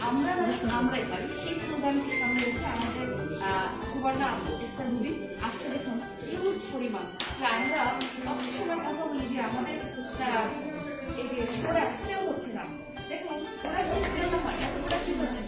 আমরা মানে আমরাই পারি সেই স্লোগানকে সুবর্ণা স্টার মুভি আজকে দেখুন যে আমাদের এই যে সেল হচ্ছে না। দেখুন এত হচ্ছে।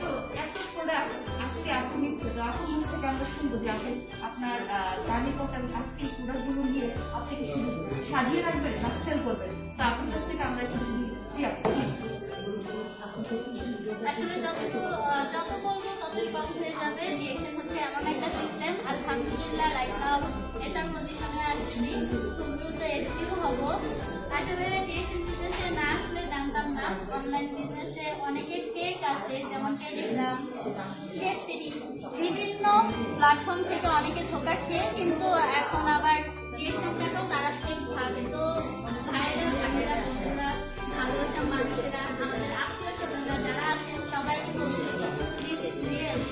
তো এত প্রোডাক্ট আজকে আপনি নিচ্ছে আপনার মুখ থেকে আমরা শুনব যে আপনি আপনার জার্নি কটা আজকে এই প্রোডাক্টগুলো নিয়ে আপনি সাজিয়ে রাখবেন না সেল করবেন? তো আপনার কাছ থেকে আমরা কিছু জি। আসলে যত যত বলব ততই কম হয়ে যাবে। ডিএক্সএম হচ্ছে এমন একটা সিস্টেম আলহামদুলিল্লাহ রাইট নাও এসআর পজিশনে আসছি। খুব দ্রুত এসডিও হব। আসলে ডিএক্সএম বিজনেসে না আসলে জানতাম না। অনলাইন বিজনেসে অনেকে ফেক আছে, যেমন টেলিগ্রাম টেস্টেডি বিভিন্ন প্ল্যাটফর্ম থেকে অনেকে ধোকা খেয়ে কিন্তু এখন আবার ডিএক্সএমটাকেও তারা ফেক ভাবে। তো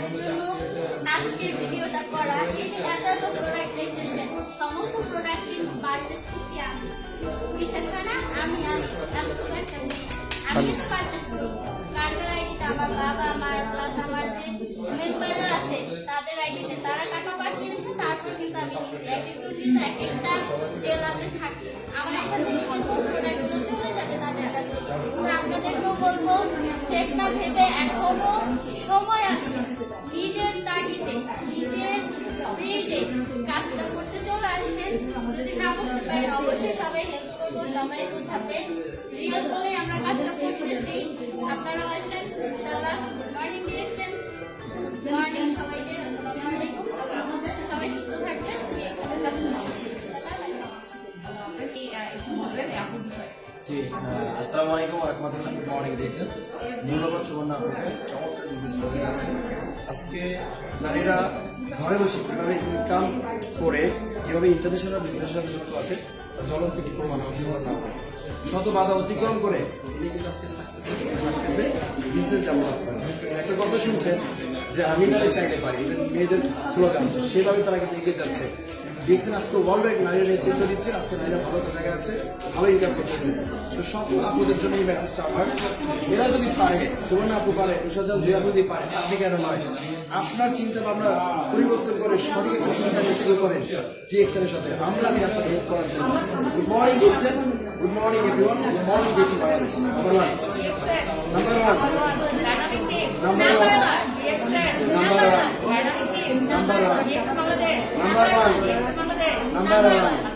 তাদের জন্য আজকের ভিডিওটা করা। এই যে এত এত প্রোডাক্ট দেখতেছেন সমস্ত প্রোডাক্ট কিন্তু পারচেস করছি আমি। বিশ্বাস হয় না? আমি আমি আমি খুব একটা মেয়ে। আমি পারচেস করছি। কার্ডের আইডিতে আমার বাবা আমার প্লাস আমার যে মেম্বাররা আছে তাদের আইডিতে তারা টাকা পাঠিয়েছে তারপর কিন্তু আমি নিয়েছি এক একটু কিন্তু এক একটা জেলাতে থাকি। আমার এখান থেকে কিন্তু প্রোডাক্টগুলো চলে যাবে তাদের কাছে। তো আপনাদেরকেও বলব চেক না ভেবে এখনও সময় আছে। অবশ্যই সবাই হেল্প করব সবাই বোঝাবে। রিয়েল বলে আমরা কাজটা করতেছি। আপনারা আছেন ইনশাআল্লাহ। মর্নিং ডিরেকশন মর্নিং সবাইকে আসসালামু আলাইকুম। সবাই সুস্থ থাকবেন এখানে কাজ এই, আহ, একটু বলবেন এই আপুর বিষয়ে জি আসসালামু আলাইকুম রহমতুল্লাহ গুড মর্নিং দিয়েছেন ধন্যবাদ সুবর্ণা আপনাকে চমৎকার বিজনেস আজকে নারীরা ঘরে বসে কীভাবে ইনকাম করে কীভাবে ইন্টারন্যাশনাল বিজনেসের সাথে যুক্ত আছে তার থেকে প্রমাণ আমার না আপু শত বাধা অতিক্রম করে তিনি কিন্তু আজকে করে একটা কথা শুনছেন যে আমি নারী চাইতে পারি মেয়েদের স্লোগান সেভাবে তারা কিন্তু এগিয়ে যাচ্ছে। দেখছেন আজকে ওয়ার্ল্ড ওয়াইড নারীরা নেতৃত্ব দিচ্ছে। আজকে নারীরা ভালো জায়গায় আছে, ভালো ইনকাম করতেছে। তো সব আপুদের জন্য এই মেসেজটা আমার। এরা যদি পারে, সুবর্ণ আপু পারে বিসর্জন দুই আপু যদি আপনি কেন নয়? আপনার চিন্তা ভাবনা পরিবর্তন করে, সঠিক একটা চিন্তা শুরু করেন টিএক্সএন এর সাথে। আমরা আছি আপনাকে হেল্প করার জন্য। Good morning DXN good morning everyone good morning DXN number one number one number one number one number one 来来来。